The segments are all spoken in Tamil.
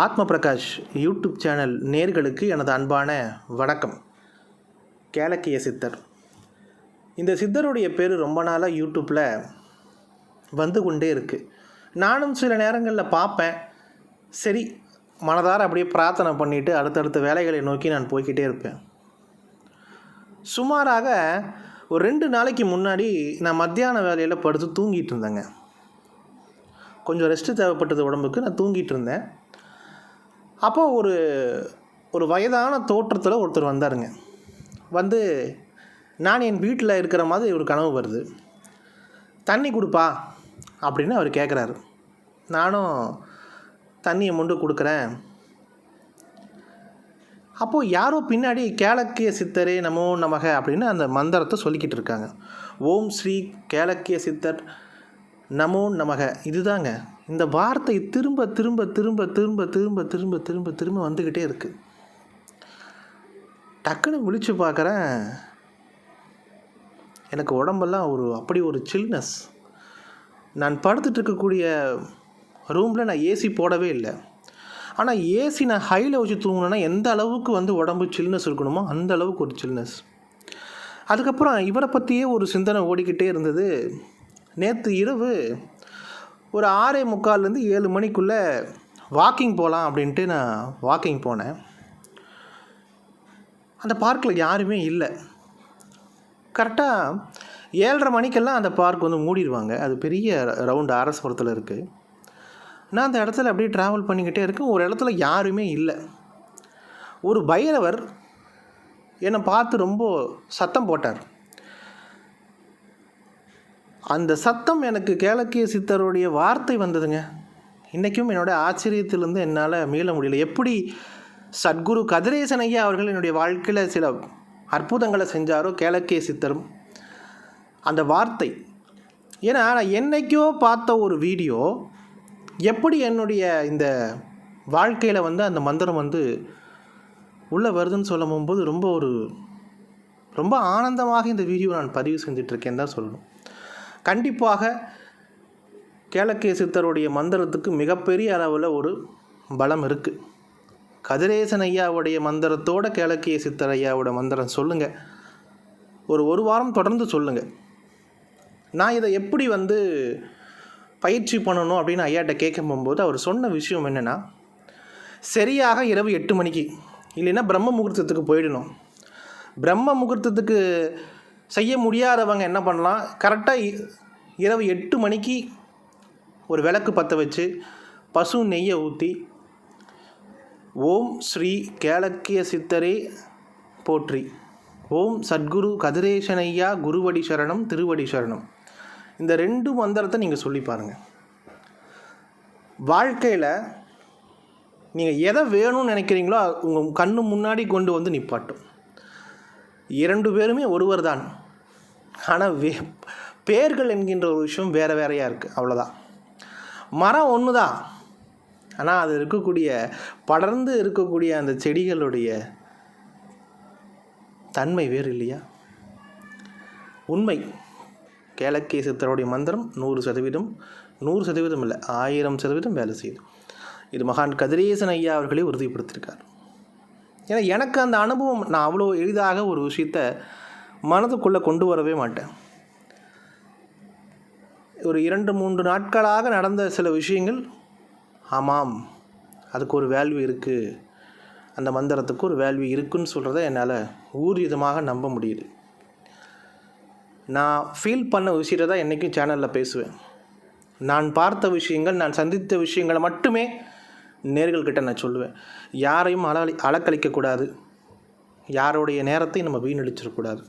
ஆத்ம பிரகாஷ் யூடியூப் சேனல் நேர்களுக்கு எனது அன்பான வணக்கம். கேளக்கிய சித்தர். இந்த சித்தருடைய பேர் ரொம்ப நாளாக யூடியூப்பில் வந்து கொண்டே இருக்குது நானும் சில நேரங்களில் பார்ப்பேன் சரி மனதார அப்படியே பிரார்த்தனை பண்ணிவிட்டு அடுத்தடுத்த வேலைகளை நோக்கி நான் போய்க்கிட்டே இருப்பேன். சுமாராக ஒரு ரெண்டு நாளைக்கு முன்னாடி நான் மத்தியான வேலையில் படுத்து தூங்கிட்டு இருந்தேங்க. கொஞ்சம் ரெஸ்ட்டு தேவைப்பட்டது உடம்புக்கு நான் தூங்கிட்டு இருந்தேன். அப்போ ஒரு ஒரு வயதான தோற்றத்தில் ஒருத்தர் வந்தாருங்க. வந்து நான் என் வீட்டில் இருக்கிற மாதிரி ஒரு கனவு வருது. தண்ணி கொடுப்பா அப்படின்னு அவர் கேட்குறாரு நானும் தண்ணியை மொண்டு கொடுக்குறேன். அப்போது யாரோ பின்னாடி கேளக்கிய சித்தரே நமோ நமக அப்படின்னு அந்த மந்திரத்தை சொல்லிக்கிட்டு இருக்காங்க. ஓம் ஸ்ரீ கேளக்கிய சித்தர் நமோ நமக இதுதாங்க. இந்த வார்த்தை திரும்ப திரும்ப திரும்ப திரும்ப திரும்ப திரும்ப திரும்ப திரும்ப வந்துக்கிட்டே இருக்குது டக்குன்னு விழிச்சு பார்க்குறேன். எனக்கு உடம்பெல்லாம் ஒரு அப்படி ஒரு சில்னஸ் நான் படுத்துட்டு இருக்கக்கூடிய ரூமில் நான் ஏசி போடவே இல்லை. ஆனால் ஏசி நான் ஹையில் வச்சு தூங்கினேன்னா எந்த அளவுக்கு வந்து உடம்பு சில்னஸ் இருக்கணுமோ அந்த அளவுக்கு ஒரு சில்னஸ் அதுக்கப்புறம் இவரை பற்றியே ஒரு சிந்தனை ஓடிக்கிட்டே இருந்தது. நேற்று இரவு ஒரு ஆறே முக்கால்லேருந்து ஏழு மணிக்குள்ளே வாக்கிங் போகலாம் அப்படின்ட்டு நான் வாக்கிங் போனேன். அந்த பார்க்கில் யாருமே இல்லை. கரெக்டாக ஏழரை மணிக்கெல்லாம் அந்த பார்க் வந்து மூடிடுவாங்க. அது பெரிய ரவுண்டு அரசபுரத்தில் இருக்குது நான் அந்த இடத்துல அப்படியே ட்ராவல் பண்ணிக்கிட்டே இருக்கேன். ஒரு இடத்துல யாருமே இல்லை. ஒரு பைரவர் என்னை பார்த்து ரொம்ப சத்தம் போட்டார். அந்த சத்தம் எனக்கு கேளக்கிய சித்தருடைய வார்த்தை வந்ததுங்க. இன்றைக்கும் என்னோடய ஆச்சரியத்திலேருந்து என்னால் மீள முடியல. எப்படி சத்குரு கதிரேசன் ஐயா அவர்கள் என்னுடைய வாழ்க்கையில் சில அற்புதங்களை செஞ்சாரோ கேளக்கிய சித்தரும். அந்த வார்த்தை. ஏன்னா நான் என்னைக்கோ பார்த்த ஒரு வீடியோ எப்படி என்னுடைய இந்த வாழ்க்கையில் வந்து அந்த மந்திரம் வந்து உள்ளே வருதுன்னு சொல்லும் போது ரொம்ப ஒரு ரொம்ப ஆனந்தமாக இந்த வீடியோ நான் பதிவு செஞ்சிட்ருக்கேன் தான் சொல்லணும். கண்டிப்பாக கேளக்கிய சித்தருடைய மந்திரத்துக்கு மிகப்பெரிய அளவில் ஒரு பலம் இருக்குது கதிரேசன் ஐயாவுடைய மந்திரத்தோட கேளக்கிய சித்தர் ஐயாவோட மந்திரம் சொல்லுங்கள் ஒரு ஒரு வாரம் தொடர்ந்து சொல்லுங்கள் நான் இதை எப்படி வந்து பயிற்சி பண்ணணும் அப்படின்னு ஐயாட்ட கேட்க போகும்போது அவர் சொன்ன விஷயம் என்னென்னா சரியாக இரவு எட்டு மணிக்கு இல்லைன்னா பிரம்ம முகூர்த்தத்துக்கு போயிடணும். பிரம்ம முகூர்த்தத்துக்கு செய்ய முடியாதவங்க என்ன பண்ணலாம்? கரெக்டாக இரவு எட்டு மணிக்கு ஒரு விளக்கு பற்ற வச்சு பசு நெய்யை ஊற்றி ஓம் ஸ்ரீ கேளக்கிய சித்தரே போற்றி. ஓம் சத்குரு கதிரேசனையா குருவடி சரணம் திருவடி சரணம். இந்த ரெண்டு மந்திரத்தை நீங்கள் சொல்லி பாருங்கள் வாழ்க்கையில் நீங்கள் எதை வேணும்னு நினைக்கிறீங்களோ உங்கள் கண்ணு முன்னாடி கொண்டு வந்து நிப்பாட்டும். இரண்டு பேருமே ஒருவர் தான். ஆனால் வே பேர்கள் என்கின்ற ஒரு விஷயம் வேறு வேறையாக இருக்குது அவ்வளோதான் மரம் ஒன்று தான் ஆனால் அது இருக்கக்கூடிய படர்ந்து இருக்கக்கூடிய அந்த செடிகளுடைய தன்மை வேறு இல்லையா? உண்மை. கேளக்கிய சித்தருடைய மந்திரம் நூறு சதவீதம் நூறு சதவீதம் இல்லை ஆயிரம் சதவீதம் வேலை செய்யுது. இது மகான் கதிரேசன் ஐயா அவர்களே உறுதிப்படுத்தியிருக்கார் ஏன்னா எனக்கு அந்த அனுபவம் நான் அவ்வளோ எளிதாக ஒரு விஷயத்தை மனதுக்குள்ளே கொண்டு வரவே மாட்டேன். ஒரு இரண்டு மூன்று நாட்களாக நடந்த சில விஷயங்கள் ஆமாம் அதுக்கு ஒரு வேல்யூ இருக்குது அந்த மந்திரத்துக்கு ஒரு வேல்யூ இருக்குன்னு சொல்கிறத என்னால் ஊர்ஜிதமாக நம்ப முடியுது. நான் ஃபீல் பண்ண விஷயத்தை தான் என்றைக்கும் சேனலில் பேசுவேன். நான் பார்த்த விஷயங்கள் நான் சந்தித்த விஷயங்களை மட்டுமே நேர்கள்கிட்ட நான் சொல்லுவேன். யாரையும் அள அலக்கழிக்கக்கூடாது யாருடைய நேரத்தையும் நம்ம வீணடிச்சிடக்கூடாது.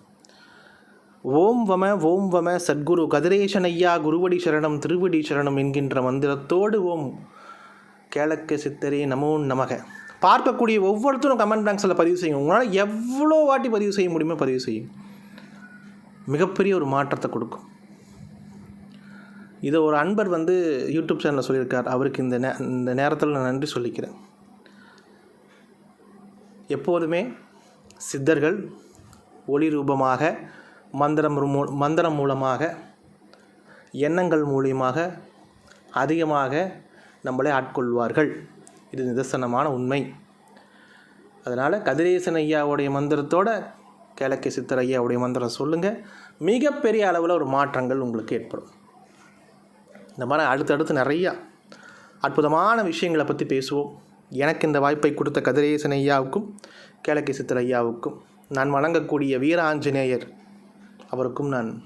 ஓம் வம ஓம் வம சத்குரு கதிரேசனையா குருவடி சரணம் திருவடி சரணம் என்கின்ற மந்திரத்தோடு ஓம் கேளக்க சித்தரே நமோ நமக. பார்க்கக்கூடிய ஒவ்வொருத்தரும் கமெண்ட் பாக்ஸில் பதிவு செய்யும். உங்களால் எவ்வளோ வாட்டி பதிவு செய்ய முடியுமோ பதிவு செய்யும். மிகப்பெரிய ஒரு மாற்றத்தை கொடுக்கும். இதை ஒரு அன்பர் வந்து யூடியூப் சேனலில் சொல்லியிருக்கார். அவருக்கு இந்த நே இந்த நேரத்தில் நான் நன்றி சொல்லிக்கிறேன். எப்போதுமே சித்தர்கள் ஒளி ரூபமாக மந்திரம் மூ மந்திரம் மூலமாக எண்ணங்கள் மூலியமாக அதிகமாக நம்மளை ஆட்கொள்வார்கள். இது நிதர்சனமான உண்மை. அதனால் கதிரேசன் ஐயாவுடைய மந்திரத்தோட கிழக்கு சித்தர் ஐயாவுடைய மந்திரம் சொல்லுங்கள் மிகப்பெரிய அளவில் ஒரு மாற்றங்கள் உங்களுக்கு ஏற்படும். இந்த மாதிரி அடுத்தடுத்து நிறையா அற்புதமான விஷயங்களை பற்றி பேசுவோம். எனக்கு இந்த வாய்ப்பை கொடுத்த கதிரேசன் ஐயாவுக்கும் கிழக்கு சித்தர் ஐயாவுக்கும் நான் வணங்கக்கூடிய வீர ஆஞ்சநேயர் அவருக்கும் நான்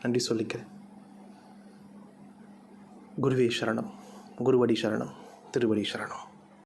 நன்றி சொல்லிக்கிறேன். குருவே சரணம் குருவடி சரணம் திருவடி சரணம்.